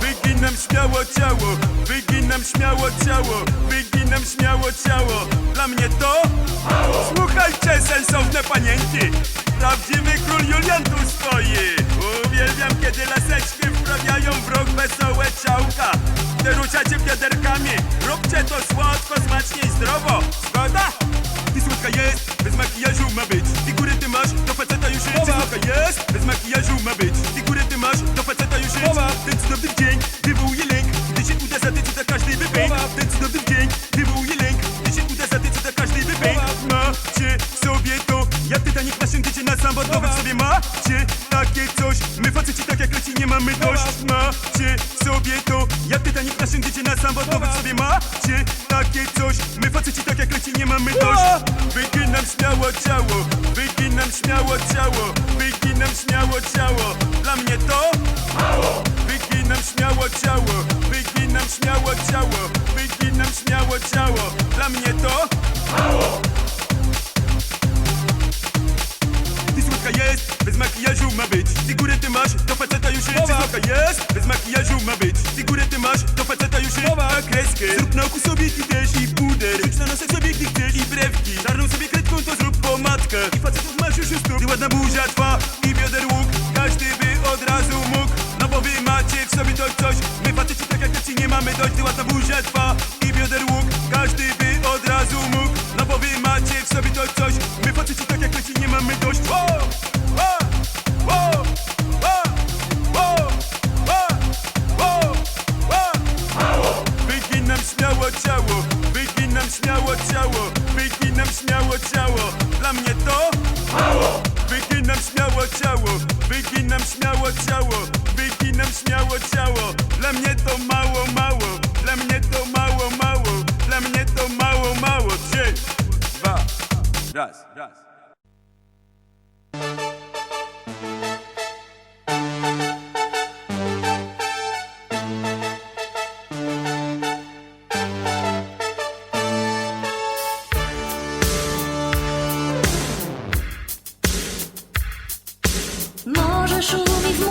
Wyginam śmiało ciało, wyginam śmiało ciało, wyginam śmiało ciało. Dla mnie to Słuchajcie, sensowne panienki. Prawdziwy król Julian tu stoi. Uwielbiam, kiedy laseczki wprawiają w rok wesołe ciałka. Gdy ruszacie biaderkami Róbcie to słodko, smacznie i zdrowo. Zgoda? Ty słodka jest, Ten cudowny dzień wywołuje lęk Gdy się uda zatyczyć, to każdy wypęk Ten cudowny dzień wywołuje lęk Gdy się uda zatyczyć, to każdy wypęk Macie sobie to, jak Titanic nasiądziecie na sam w sobie macie. Takie coś My faceci tak jak leci nie mamy dość. Macie sobie to, jak Titanic nasiądziecie na sam w sobie macie. Takie coś My faceci tak jak leci nie mamy dość. Wyginam śmiało ciało, wyginam śmiało ciało Wyginam śmiało ciało, dla mnie to mało Wyginam śmiało ciało, wyginam śmiało ciało Wyginam śmiało ciało, dla mnie to Ty słodka jest, bez makijażu ma być. Figurę ty masz, do faceta już jest. Ty słodka jest, bez makijażu ma być. Figurę ty masz, do faceta już jest. A kreskę, zrób na oku sobie ty też i puder. Rzuć na nosek sobie gdy chcesz i brewki. Czarną sobie kredką to zrób pomadkę. I facetów masz już już tu Ty ładna buzia twa macie w sobie dość coś My patrzycie tak jak leci, nie mamy dość Ty ładna buzia trwa i bioder łuk Każdy by od razu mógł No bo wy macie w sobie dość coś My patrzycie tak jak leci, nie mamy dość o! O! O! O! O! O! O! O! Śmiało ciało Wyginam śmiało ciało Wyginam śmiało ciało Dla mnie to Mało! Wyginam śmiało ciało wyginam śmiało ciało, wyginam śmiało ciało. Dla mnie to mało, mało, dla mnie to mało, mało, dla mnie to mało, mało. Trzy, dwa, raz, raz. Masz mówi w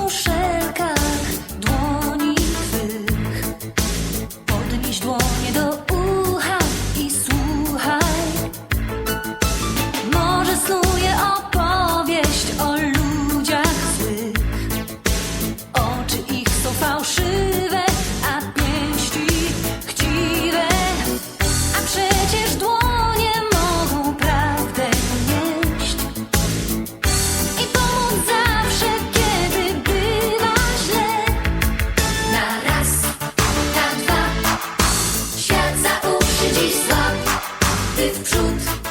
Truth.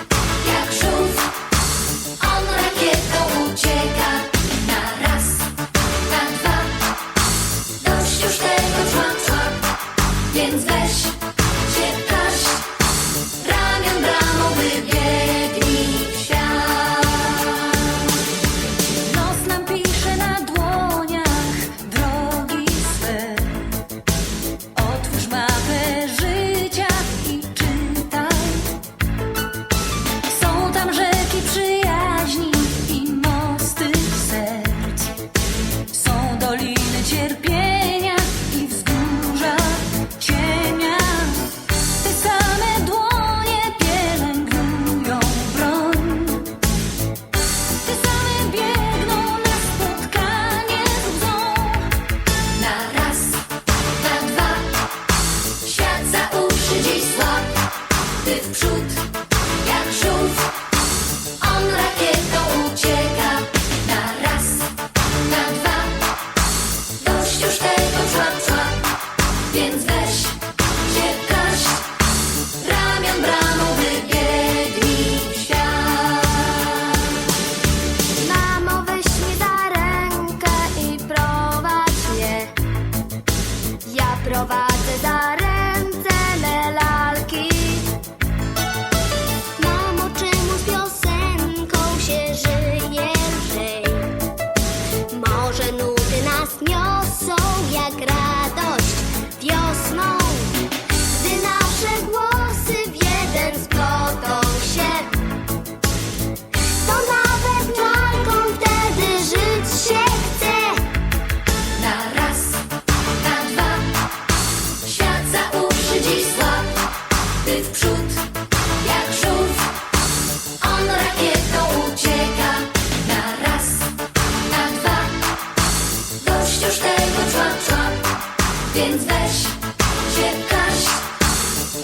uciekasz,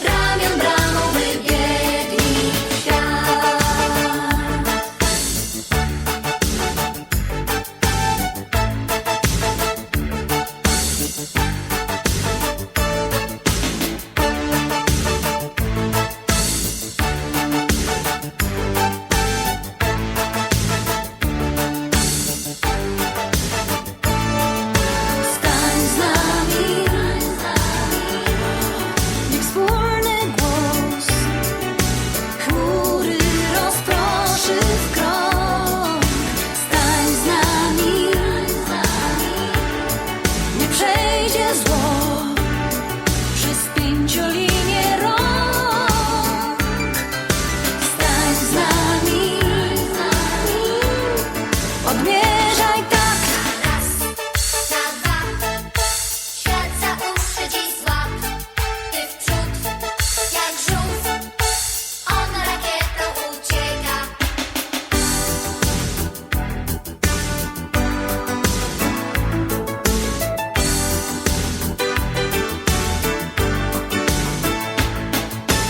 ramion brak.